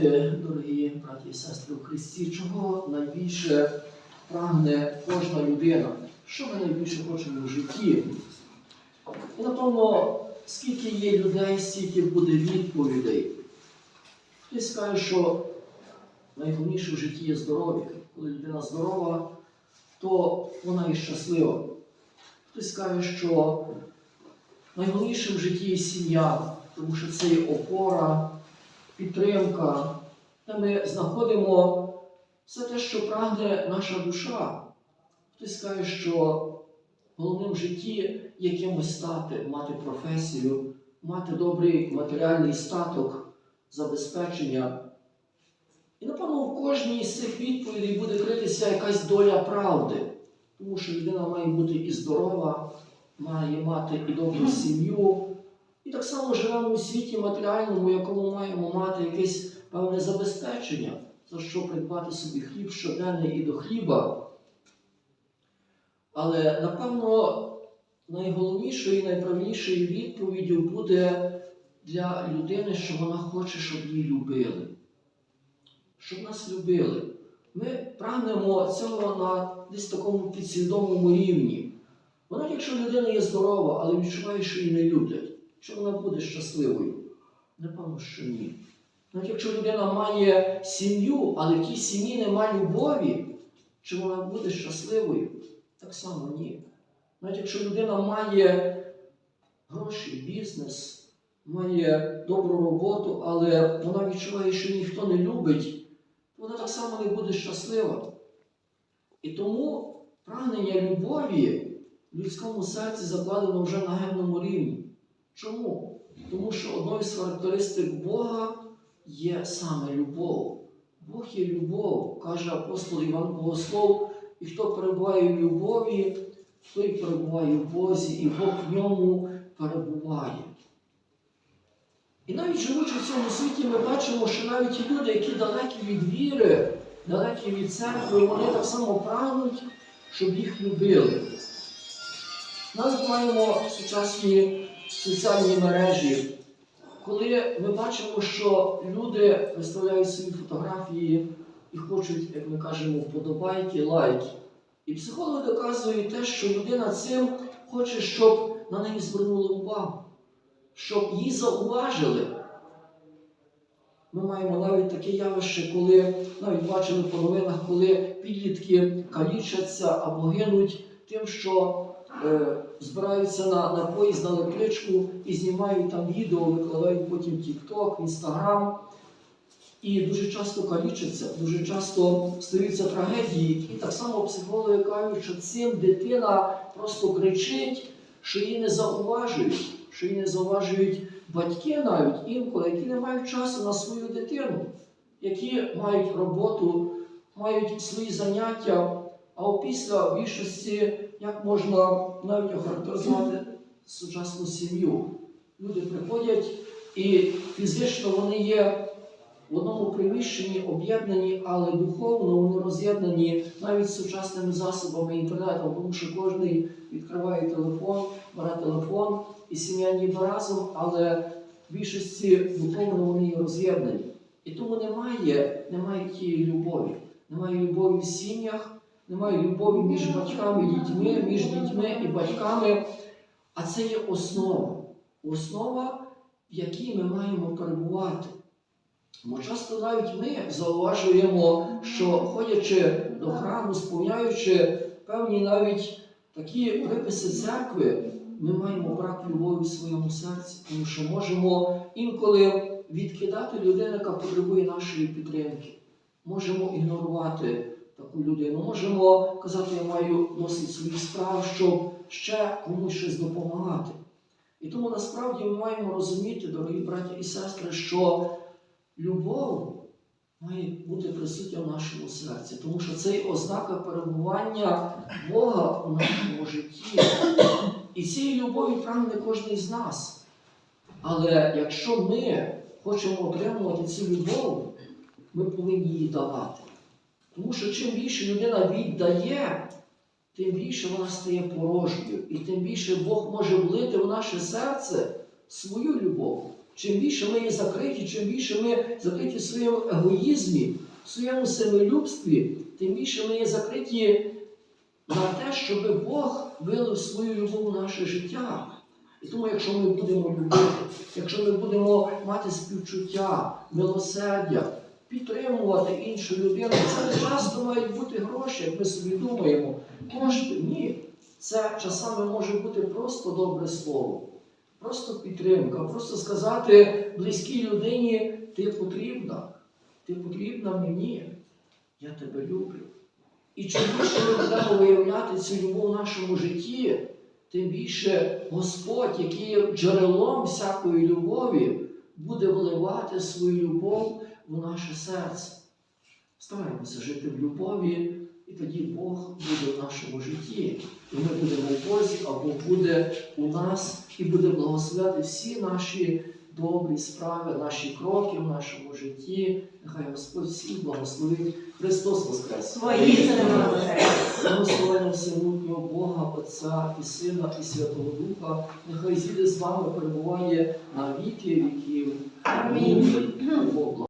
знати, дорогі браті і сестри у Христі, чого найбільше прагне кожна людина, що ми найбільше хочемо в житті. І напевно, скільки є людей, стільки буде відповідей. Хтось скаже, що найголовніше в житті є здоров'я. Коли людина здорова, то вона і щаслива. Хтось скаже, що найголовніше в житті є сім'я, тому що це є опора, підтримка, де ми знаходимо все те, що прагне наша душа. Хтось скаже, що головним в житті є кимось стати, мати професію, мати добрий матеріальний статок, забезпечення. І, напевно, в кожній з цих відповідей буде критися якась доля правди, тому що людина має бути і здорова, має мати і добру сім'ю. І так само живемо у світі матеріальному, якому маємо мати якесь певне забезпечення, за що придбати собі хліб щоденний і до хліба. Але, напевно, найголовнішою і найправильнішою відповіддю буде для людини, що вона хоче, щоб її любили. Щоб нас любили. Ми прагнемо цього на десь такому підсвідомому рівні. Вона, якщо людина є здорова, але відчуває, що її не люблять, чи вона буде щасливою? Напевно, що ні. Навіть якщо людина має сім'ю, але в тій сім'ї немає любові, чи вона буде щасливою? Так само ні. Навіть якщо людина має гроші, бізнес, має добру роботу, але вона відчуває, що ніхто не любить, вона так само не буде щаслива. І тому прагнення любові в людському серці закладено вже на генному рівні. Чому? Тому що одною з характеристик Бога є саме любов. Бог є любов, каже апостол Іван Богослов, і хто перебуває в любові, той перебуває в Бозі, і Бог в ньому перебуває. І навіть живучи в цьому світі, ми бачимо, що навіть люди, які далекі від віри, далекі від церкви, вони так само прагнуть, щоб їх любили. Нас маємо сучасні соціальні мережі, коли ми бачимо, що люди виставляють свої фотографії і хочуть, як ми кажемо, вподобайки, лайки. І психологи доказують те, що людина цим хоче, щоб на неї звернули увагу, щоб її зауважили. Ми маємо навіть таке явище, коли навіть бачили по новинах, коли підлітки калічаться або гинуть тим, що збираються на, на поїзд на електричку і знімають там відео, викладають потім TikTok, Instagram. І дуже часто калічаться, дуже часто стаються трагедії. І так само психологи кажуть, що цим дитина просто кричить, що її не зауважують, що її не зауважують батьки навіть інколи, які не мають часу на свою дитину, які мають роботу, мають свої заняття. А опісля в більшості, як можна навіть охарактеризувати сучасну сім'ю, люди приходять і фізично вони є в одному приміщенні об'єднані, але духовно вони роз'єднані навіть сучасними засобами інтернету, тому що кожен відкриває телефон, бере телефон, і сім'я ніби разом, але в більшості духовно вони є роз'єднані. І тому немає, немає тієї любові. Немає любові в сім'ях, немає любові між батьками і дітьми, між дітьми і батьками. А це є основа. Основа, в якій ми маємо перебувати. Бо часто навіть ми зауважуємо, що ходячи до храму, сповняючи певні навіть такі приписи церкви, ми маємо брак любові в своєму серці, тому що можемо інколи відкидати людину, яка потребує нашої підтримки. Можемо ігнорувати людину, можемо казати, я маю досить своїх справ, щоб ще комусь щось допомагати. І тому насправді ми маємо розуміти, дорогі браті і сестри, що любов має бути присутня в нашому серці, тому що це ознака перебування Бога у нашому житті. І цієї любові прагне кожен з нас. Але якщо ми хочемо отримувати цю любов, ми повинні її давати. Тому що чим більше людина віддає, тим більше вона стає порожньою. І тим більше Бог може влити в наше серце свою любов Чим більше ми є закриті, чим більше ми закриті в своєму егоїзмі, в своєму самолюбстві, тим більше ми є закриті на те, щоб Бог вилив свою любов у наше життя. І тому, якщо ми будемо любити, якщо ми будемо мати співчуття, милосердя, підтримувати іншу людину, це не часто мають бути гроші, як ми собі думаємо. Кошти ні. Це часами може бути просто добре слово, просто підтримка, просто сказати близькій людині, ти потрібна, ти потрібна мені, я тебе люблю. І чим більше ми будемо виявляти цю любов в нашому житті, тим більше Господь, який є джерелом всякої любові, буде вливати свою любов в наше серце. Стараємося жити в любові, і тоді Бог буде в нашому житті. І ми будемо в Бозі, а Бог буде у нас і буде благословляти всі наші добрі справи, наші кроки в нашому житті. Нехай Господь всіх благословить. Христос Воскрес! Благословення всемогутнього Бога, Отця і Сина, і Святого Духа, нехай зійде з вами перебуває на віки віків. Амінь.